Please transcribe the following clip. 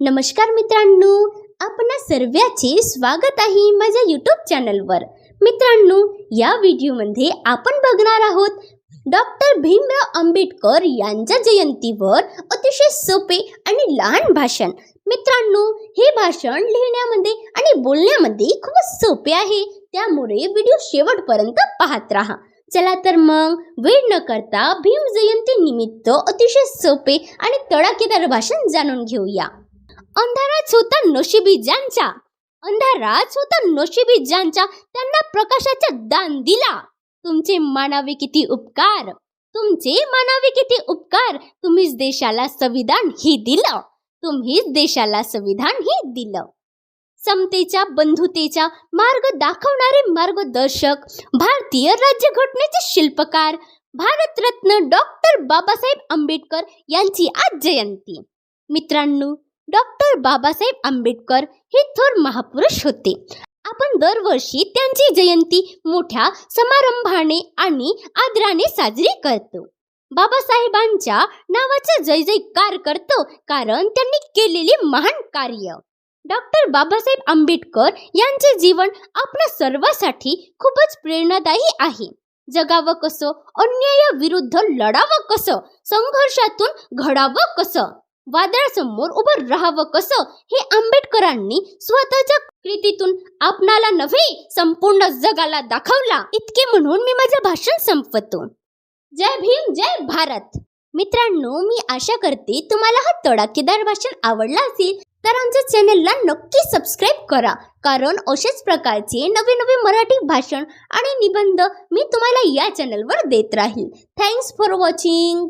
नमस्कार मित्रांनो आपणा सर्वांचे स्वागत आहे माझ्या यूट्यूब चॅनलवर मित्रांनो या व्हिडिओमध्ये आपण बघणार आहोत डॉक्टर भीमराव आंबेडकर यांच्या जयंतीवर अतिशय सोपे आणि लहान भाषण. मित्रांनो हे भाषण लिहिण्यामध्ये आणि बोलण्यामध्ये खूपच सोपे आहे त्यामुळे व्हिडिओ शेवटपर्यंत पाहत राहा. चला तर मग वेळ न करता भीम जयंती निमित्त अतिशय सोपे आणि तडाखेदार भाषण जाणून घेऊया. अंधारात होता नशिबी ज्यांचा. अंधारात होता नशिबी ज्यांचा. त्यांना प्रकाशाचा दान दिला. तुमचे मानावे किती उपकार. तुमचे मानावे किती उपकार. तुम्हीच देशाला संविधान ही दिलं. तुम्हीच देशाला संविधान ही दिलं. समतेच्या बंधुतेचा मार्ग दाखवणारे मार्गदर्शक भारतीय राज्यघटनेचे शिल्पकार भारतरत्न डॉक्टर बाबासाहेब आंबेडकर यांची आज जयंती. मित्रांनो डॉक्टर बाबासाहेब आंबेडकर हे थोर महापुरुष होते. आपण दरवर्षी त्यांची जयंती मोठ्या समारंभाने आणि आदराने साजरी करतो. बाबासाहेबांच्या नावाचा जय जयकार करतो कारण त्यांनी केलेले महान कार्य. डॉक्टर बाबासाहेब आंबेडकर यांचे जीवन आपल्या सर्वांसाठी खूपच प्रेरणादायी आहे. जगावं कसं अन्यायाविरुद्ध लढावं कसं संघर्षातून घडावं कसं वादळासमोर उभं राहावं कसं हे आंबेडकरांनी स्वतःच्या कृतीतून आपणाला नव्हे संपूर्ण जगाला दाखवला. इतके म्हणून मी माझं भाषण संपवतो. जय भीम जय भारत. मित्रांनो मी आशा करते तुम्हाला हा तडाखेदार भाषण आवडला असेल तर आमच्या चॅनलला नक्की सबस्क्राईब करा. कारण अशाच प्रकारचे नवे नवे मराठी भाषण आणि निबंध मी तुम्हाला या चॅनलवर देत राहील. Thanks for watching